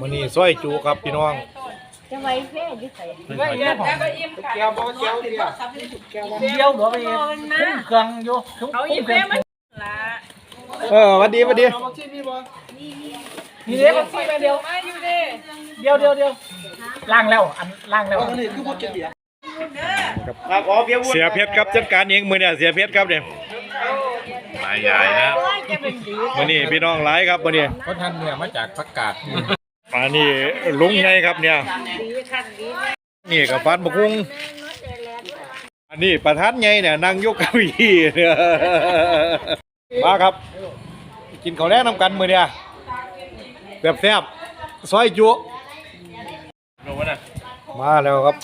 มื้อนี้ซอยจุครับพี่น้องจะไว้แค่ยิ่ใส่ไม่เนี่ยผมแก้วบ่แก้วเดียวแก้วหนูไปคุ้มเครื่องอยู่คุ้มเครื่องเออหวัดดีหวัดดีเอาบักชีนี่บ่นี่เด้บักชีไปเดียวเดียวเดียวเดียวล้างแล้วอันล้างแล้วครับอ๋อเบียร์วุ้นเสียเพชรครับจัดการเองมื้อเนี่ยเสียเพชรครับเนี่ยรายใหญ่นะ มื้อนี้พี่น้องหลายครับมื้อนี้คนทันเนี่ยมาจากประกาศอันนี้ลุงใหญ่ครับเนี่ย นี่กับฟันบกุงอันนี้ประธานใหญ่เนี่ยนั่งยกเก้าอี้เนี่ยมาครับ กินข้าวแลงนำกันมื้อเนี่ยแบบแซ่บซอยจุรู้วะน่ะมาแล้วครับ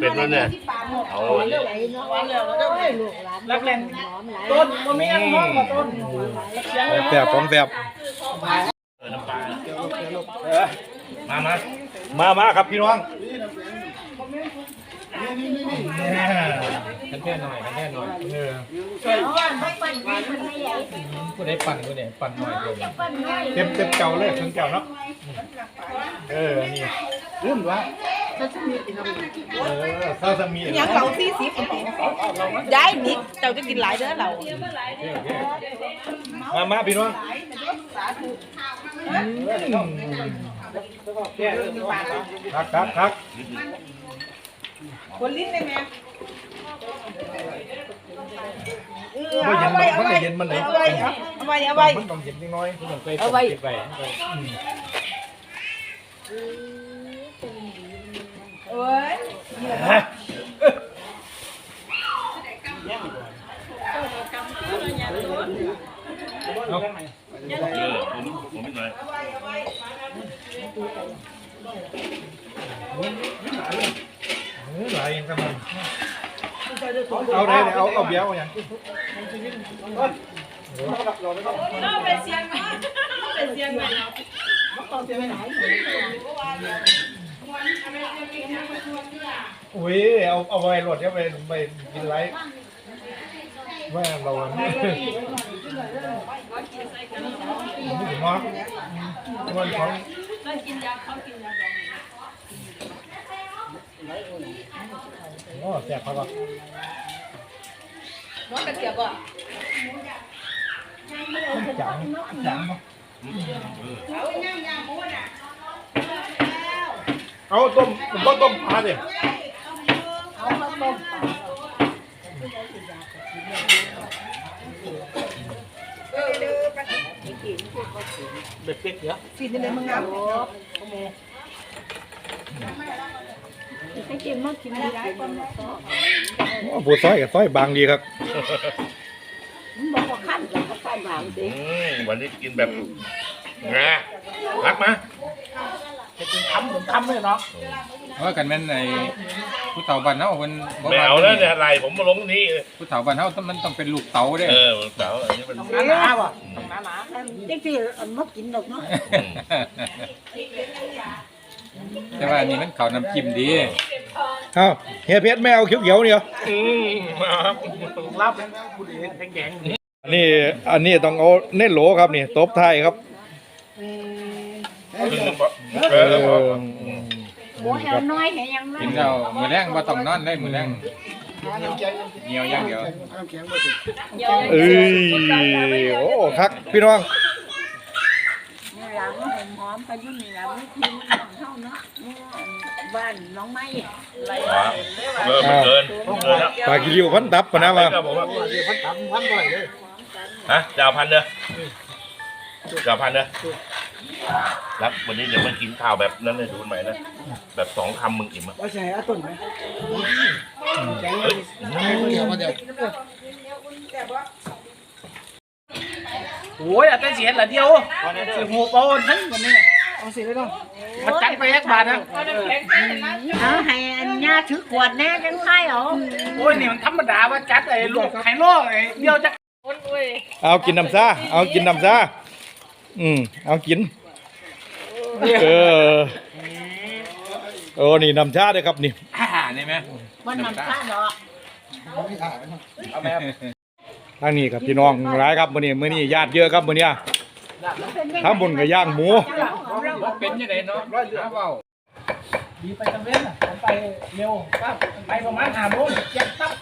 เป็นแล้วเนี่ยเอาอันนี้รักแรงต้นมันมีอันห้องกับต้นแซ่บของแซ่บเออน้ำปลามามามามาครับพี่น้องกันแค่หน่อยกันแค่หน่อยเออผู้ใดปั่นผู้ใดปั่นหน่อยเดียวเต็มเต็มเก่าเลยถึงเก่าเนาะเออนี่รุ่นวะ เออซาซามิยังเราสี่สิบย้ายนิดเจ้าจะกินหลายเด้อเรามามาพี่น้องคักคักคักคนลิ้นได้ไหมไม่เย็นมันไม่เย็นมันไหนเอาไว้เอาไว้เอาไว้มันต้องเย็นนิดน้อยต้องไปเอาไว้ ไป เอ้ย เอาเออผมผมไม่หน่อยเออหลายยังกันมันเอาได้เอาเอาเบี้ยวเอาอย่าง อุ้ยเอาเอาไปรถเดี๋ยวไปไปกินไรว่าเราไม่ถึงเนาะมันของโอ้แสบครับน้องกระเจี๊ยบอะจังจังเอาต้ มต้มต้มปลาดิเบ็ดเป็ดเยอะสินเลยมึงงามให้กินมากินได้ก่อนผู้ซอยกับซอยบางดีครับบอกว่าขั้นแล้วก็ใส่บางสิวันนี้กินแบบงารักมาจะกินทำผมทำเลยเนาะว่ากันแม่นในผู้เฒ่าบ้านเฮาเพิ่นบ่ไม่เอาแล้วเนี่ยอะไรผมมาลงนี่ผู้เฒ่าบ้านเฮามันต้องเป็นลูกเต๋าเด้เออเสาอันนี้มันหนาหนาว่ะหนาหนาเด็กที่มากินดอกเนาะแต่ว่าอันนี้มันเข้าน้ำจิ้มดีเอาเฮียเพชรไม่เอาเขียวๆเนี่ย อืมรับผู้ใดแดงอันนี้อันนี้ต้องเอาเน้นโหลครับนี่ตบไทยครับ ครึ่งหนึ่งพอเอเออพออโอ้แหวน้อยแหยังน้อยกินแล้วมื้อแรงบ่ต้องนอนได้มื้อแรงเหนียวอย่างเดียวเอ้ยโอ้คักพี่น้องนี่หลังผมหอมพายุนี่หลังนี่ทีมของเฮาเนาะบ้านน้องไม้ไรเออมันเกินเกินแล้วปลากิริวพันตับปะนะมาครับผมว่าพันทำพันบ่อยเลยฮะจะเอาพันเด้อจะเอาพันเด้อ รักวันนี้เดี๋ยวมันกินข้าวแบบนั้นเลยดูใหม่นะ แบบสองคำมึงอิ่มอะว่าใช่อาต้นไหมโอ้ยอาแต่เสียละเดียวสิหูปอนทั้งวันนี้เอาสิเลยเนาะมันจังไปแยกบาทนะเอาให้อันญาถือขวดแน่จังไข่เอาโอ้ยนี่มันธรรมดาว่าจัดไอ้ลูกไข่โลกไอ้เดียวจะเอากินน้ำซาเอากินน้ำซา อืมเอากิน เออโอ้นี่น้ำชาเลยครับนี่อ่านี่ไหมมันนำข้าดอกเอาแบบทางนี้กับพี่น้องหลายครับมื้อนี้มื้อนี้ญาติเยอะครับมื้อเนี้ยทั้งบนก็ย่างหมูเป็นยังไงเนาะร้อยเรือเปล่าดีไปตะเวนน่ะผมไปเร็วครับไปประมาณห้าโมงเจ็ดตับ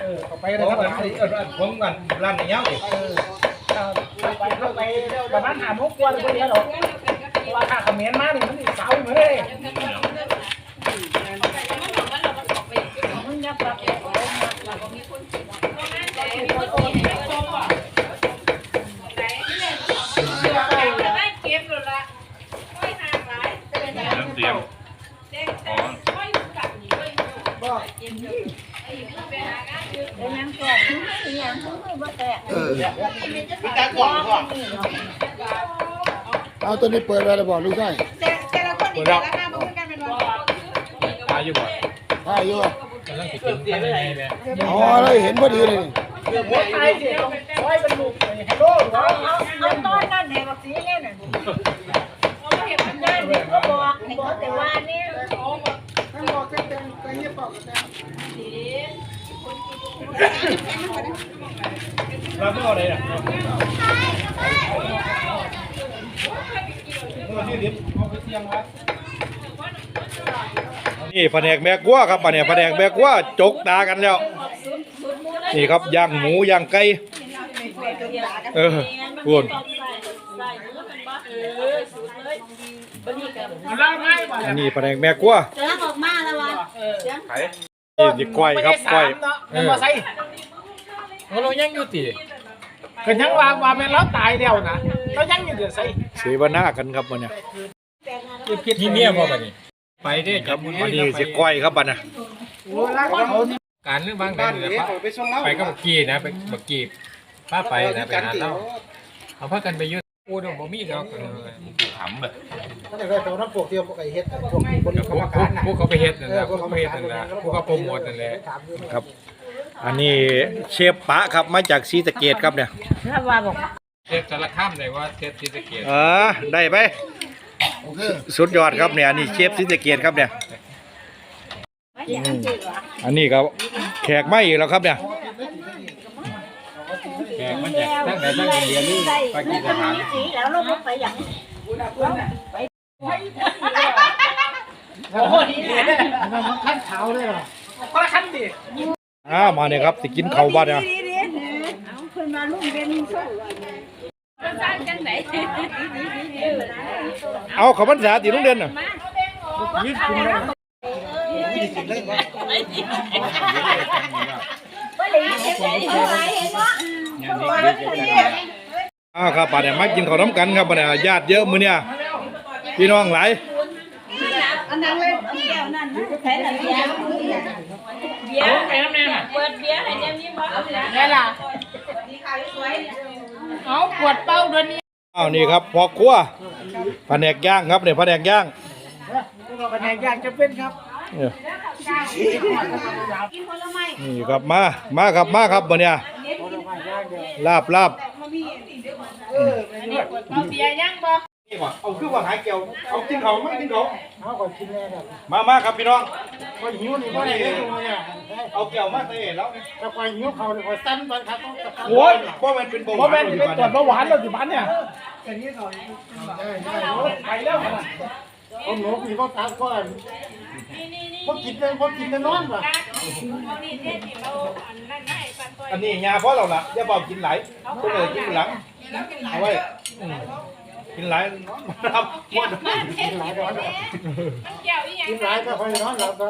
เออเอาไปเลยครับผมกันร้านนี้อีกไปเข้า ไปประมาณห้ามุกว่าเลยพอดีหรอกเพราะว่าข้าเขมรมาหนี่ยมันเสาเหมือนเลยน้ำเตรียมอ๋อ เป็นยังแตกคือไม่ยังคือ ไม่บ่แตกเอาตัวนี้เปิดไว้แล้วบอกลูกได้ตายอยู่บ่ถ้าอยู่กำลังติดกินข้างในเลยอ๋อเลยเห็นพอดีเลยนี่ไปสิไว้เป็นลูกฮัลโหลเอาต้นนั่นแหละบักสีเนี่ยน่ะนั่นเด็กก็บอกบอกแต่ว่านี่เราไม่เอาอะไรน่ะนี่แผนกแม่กัวครับแผนกแผนกแม่กัวจกตากันแล้ว นี่ครับย่างหมูย่างไก่เออพูนเล่าง่ายกว่าอันนี้แผนกแม่กัวเสือออกมาแล้ววะไข่ นี่สิก้อยครับก้อยเนาะมันมาใส่เรายังอยู่ตีก็ยังว่าว่าแม่เราตายแล้วนะเรายังอยู่เดือดใส่เสวนากันครับวันเนี้ยที่เมียบ่บัดนี้ไปเด้จับมืออันนี้สิก้อยครับบัดน่ะการเรื่องบางแดนเลยไปกับบักกี้นะไปบักกี้ป้าไปนะไปหาเล่าเอาพักกันไปยื ดกูดบ่มีดอกขำเลยแล้วพวกพวกพวกเขาไปเฮ็ดนั่นแหละพวกเขาไปเฮ็ดนั่นแหละพวกเขาโปรโมทนั่นแหละครับ อันนี้เชฟปะครับมาจากศรีสะเกดครับเนี่ยถ้าว่าบอกเทพสารคามได้ว่าเทพศรีสะเกษเออได้ไหมโอเคสุดยอดครับเนี่ยอันนี้เชฟศรีสะเกดครับเนี่ยไม่อยากจริงหรออันนี้ครับแขกไม่อีกแล้วครับเนี่ย แขก มันจากทั้งไหนทั้งอินเดียนี่ปากีสถานสีแล้วเราไปอย่างโอ้โหดีเลยมันขั้นเท้าเลยเหรอคนละขั้นดิอ้าวมาเนี่ยครับสิกินข้าวบ้านเนี่ยเอาขึ้นมาลุ่มเป็นโซ่เอาเขาพรรษาตีโรงเรียนน่ะก็เลยเห็นไหมเห็นว่า อ้าวครับบ้าเนี่ยมากินข้าวน้ำกันครับบ้าเนี่ยญาติเยอะมื้อเนี่ยพี่น้องหลายอันนั้นเลยเบียร์นั่นแค่ไหนเบียร์เบียร์ไปน้ำแน่น่ะเปิดเบียร์ให้เนี่ยมีบ่เอาละไงล่ะเอาปวดเป้าเด้วยนี่อ้าวนี่ครับพอครัวแผนกย่างครับเนี่ยแผนกย่างแผนกอยากจะเป็นครับนี่ครับมามาครับมาครับบ้าเนี่ย ลาบลาบเอาเบียร์ยังบ่นี่บ่เอาคือว่าหายเกี่ยวเอากินเขาไม่กินเขาเอาก่อนกินแน่ครับมามาครับพี่น้องก็หิวนี่บ่ได้เลยเนี่ยเอาเกี่ยวมาเตะแล้วนี่ถ้าคอยหิวเขาเนี่ยคอยสั้นไปครับต้องโอ้ยเพราะมันเป็นเบาหเพราะวาแม่นนเป็นตรวจเบาหวานเราอยู่บ้านเนี่ยไปแล้วเอาหนูพี่ก็ตามก่อน พอกินได้พอกินได้นอนป่ะอันนี้ยาเพราะเราล่ะอย่าบอกกินหลายต้องเลยกินหลังเอาไว้อืมกินหลายครับหมดกินหลายก็ค่อยนอนหลับก็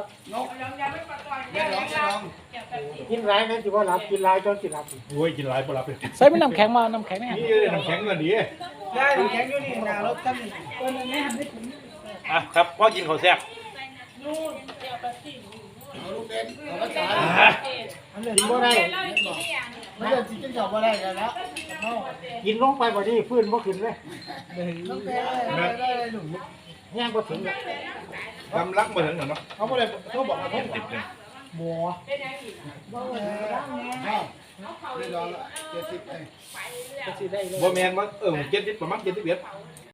กินหลายนั่นสิว่าหลับกินหลายจนสิหลับโอ้ยกินหลายปลาเป็นใส่เป็นน้ำแข็งมาน้ำแข็งเนี่ยนี่น้ำแข็งก็ดีได้น้ำแข็งอยู่นี่นะรถตั้งอะครับพ่อกินข้าวแซ่บ กินบ่ได้ไม่ได้กินข้าวบ่ได้กันแล้วกินลงไปบ่ดีฟื้นบ่ขึ้นเลยแห้งบ่ถึงเลยกำลังมาถึงเนาะเขาบ่ได้เขาบอกว่าเขาติดเลยบัวได้อบ่แมนว่าเออเจ็ดสิบประมาณเจ็ดสิบเอ็ด